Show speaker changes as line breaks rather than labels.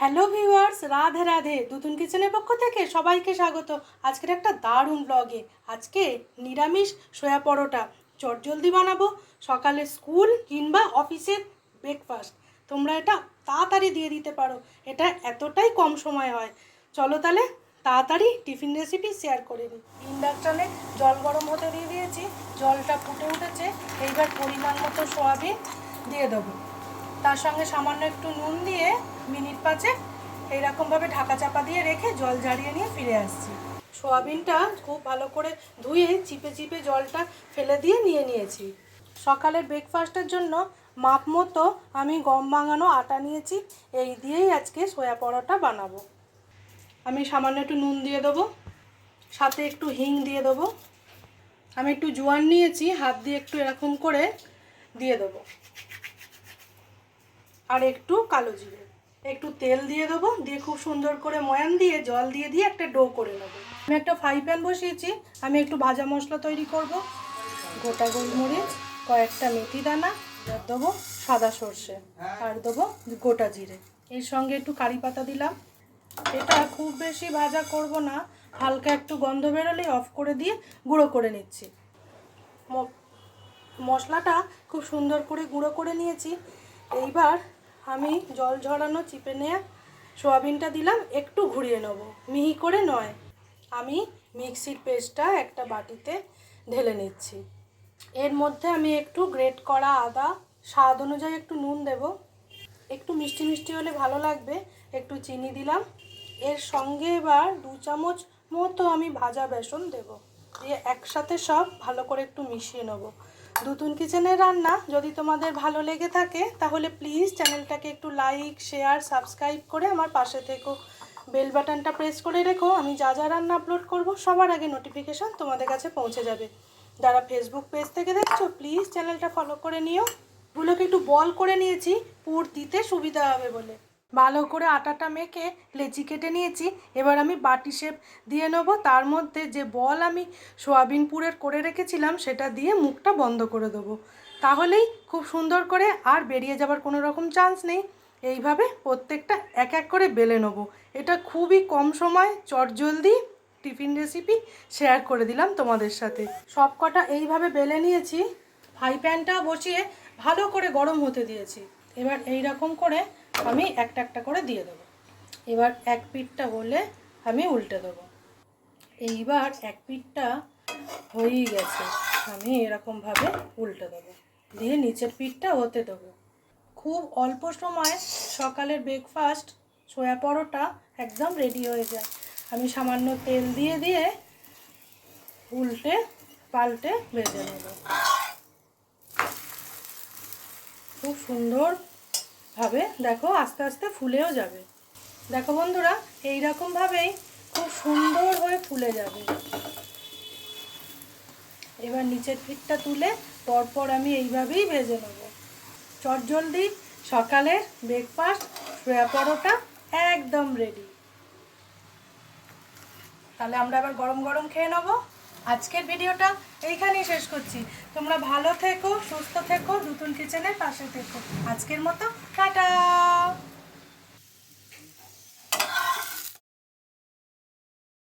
Hello viewers Radhe Radhe. দুতুন কিচেনের পক্ষ থেকে সবাইকে স্বাগত। আজকের একটা দারুণ ব্লগে আজকে নিরামিষ সয়া পরোটা। চটজলদি বানাবো। সকালে স্কুল কিংবা অফিসের ব্রেকফাস্ট তোমরা এটা তাড়াতাড়ি দিয়ে দিতে পারো। এটা এতটাই কম সময় হয়। চলো তাহলে তাড়াতাড়ি টিফিন রেসিপি শেয়ার করে নিই। ইন্ডাকশানে জল গরম হতে দিয়ে দিয়েছি। জলটা ফুটে উঠেছে। এইবার পরিমাণ মতো সোয়াবিন দিয়ে দেবো। তার সঙ্গে সামান্য একটু নুন দিয়ে মিনিট পাঁচে এইরকমভাবে ঢাকা চাপা দিয়ে রেখে জল ঝারিয়ে নিয়ে ফিরে আসছি। সোয়াবিনটা খুব ভালো করে ধুয়ে চিপে চিপে জলটা ফেলে দিয়ে নিয়ে নিয়েছি। সকালের ব্রেকফাস্টের জন্য মাপ মতো আমি গম ভাঙানো আটা নিয়েছি, এই দিয়েই আজকে সয়া পরোটা বানাবো। আমি সামান্য একটু নুন দিয়ে দেবো, সাথে একটু হিং দিয়ে দেবো। আমি একটু জোয়ান নিয়েছি, হাত দিয়ে একটু এরকম করে দিয়ে দেবো। আর একটু কালো জিরে। একটু তেল দিয়ে দেবো, দিয়ে খুব সুন্দর করে ময়ান দিয়ে, জল দিয়ে দিয়ে একটা ডো করে নেব। আমি একটা ফ্রাই প্যান বসিয়েছি, আমি একটু ভাজা মশলা তৈরি করব। গোটা গোলমরিচ, কয়েকটা মেথি দানা আর দেবো সাদা সর্ষে, আর দেবো গোটা জিরে। এর সঙ্গে একটু কারি পাতা দিলাম। এটা খুব বেশি ভাজা করব না, হালকা একটু গন্ধ বেরোলেই অফ করে দিয়ে গুঁড়ো করে নিচ্ছি। মশলাটা খুব সুন্দর করে গুঁড়ো করে নিয়েছি। এইবার আমি জল ঝরানো, চিপে নিয়ে সোয়াবিনটা দিলাম, একটু ঘুরিয়ে নেব। মিহি করে নয়। আমি মিক্সির পেস্টটা একটা বাটিতে ঢেলে নিচ্ছি। এর মধ্যে আমি একটু গ্রেট করা আদা, স্বাদ অনুযায়ী একটু নুন দেব। একটু মিষ্টি মিষ্টি হলে ভালো লাগবে, একটু চিনি দিলাম। এর সঙ্গে এবার দু চামচ মতো আমি ভাজা বেসন দেব। দিয়ে একসাথে সব ভালো করে একটু মিশিয়ে নেব। দুতুন কিচেনের রান্না। যদি তোমাদের ভালো লেগে থাকে, তাহলে প্লিজ চ্যানেলটাকে একটু লাইক শেয়ার সাবস্ক্রাইব করে আমার পাশে থেকো। বেল বাটনটা প্রেস করে রেখো। আমি যা যা রান্না আপলোড করব, সবার আগে নোটিফিকেশান তোমাদের কাছে পৌঁছে যাবে। যারা ফেসবুক পেজ থেকে দেখছ প্লিজ চ্যানেলটা ফলো করে নিও। গুলোকে একটু বল করে নিয়েছি, পুর দিতে সুবিধা হবে বলে। ভালো করে আটাটা মেখে লেচি কেটে নিয়েছি। এবার আমি বাটি শেপ দিয়ে নেব। তার মধ্যে যে বল আমি সোয়াবিন পুরের করে রেখেছিলাম, সেটা দিয়ে মুখটা বন্ধ করে দেবো। তাহলেই খুব সুন্দর করে আর বেরিয়ে যাবার কোনো রকম চান্স নেই। এইভাবে প্রত্যেকটা এক এক করে বেলে নেব। এটা খুবই কম সময় চটজলদি টিফিন রেসিপি শেয়ার করে দিলাম তোমাদের সাথে। সব কটা এইভাবে বেলে নিয়েছি। ফ্রাই প্যানটা বসিয়ে ভালো করে গরম হতে দিয়েছি। এবার এই রকম করে আমি একটা একটা করে দিয়ে দেবো। এবার এক পিঠটা হলে আমি উল্টে দেবো। এইবার এক পিঠটা হয়েই গেছে, আমি এরকমভাবে উল্টে দেবো। দিয়ে নিচের পিঠটা হতে দেবো। খুব অল্প সময় সকালের ব্রেকফাস্ট সোয়া পরোটা একদম রেডি হয়ে যায়। আমি সামান্য তেল দিয়ে দিয়ে উল্টে পাল্টে ভেজে নেব। খুব সুন্দরভাবে দেখো আস্তে আস্তে ফুলেও যাবে। দেখো বন্ধুরা এই রকমভাবেই খুব সুন্দর হয়ে ফুলে যাবে। এবার নিচের পিঠটা তুলে পরপর আমি এইভাবেই ভেজে নেব। চটজলদি সকালের ব্রেকফাস্ট সয়া পরোটা একদম রেডি তাহলে আমরা আবার গরম গরম খেয়ে নেব। আজকের ভিডিওটা এইখানেই শেষ করছি। তোমরা ভালো থেকো, সুস্থ থেকো, নতুন কিচেনের পাশে থেকো। আজকের মতো, টাটা!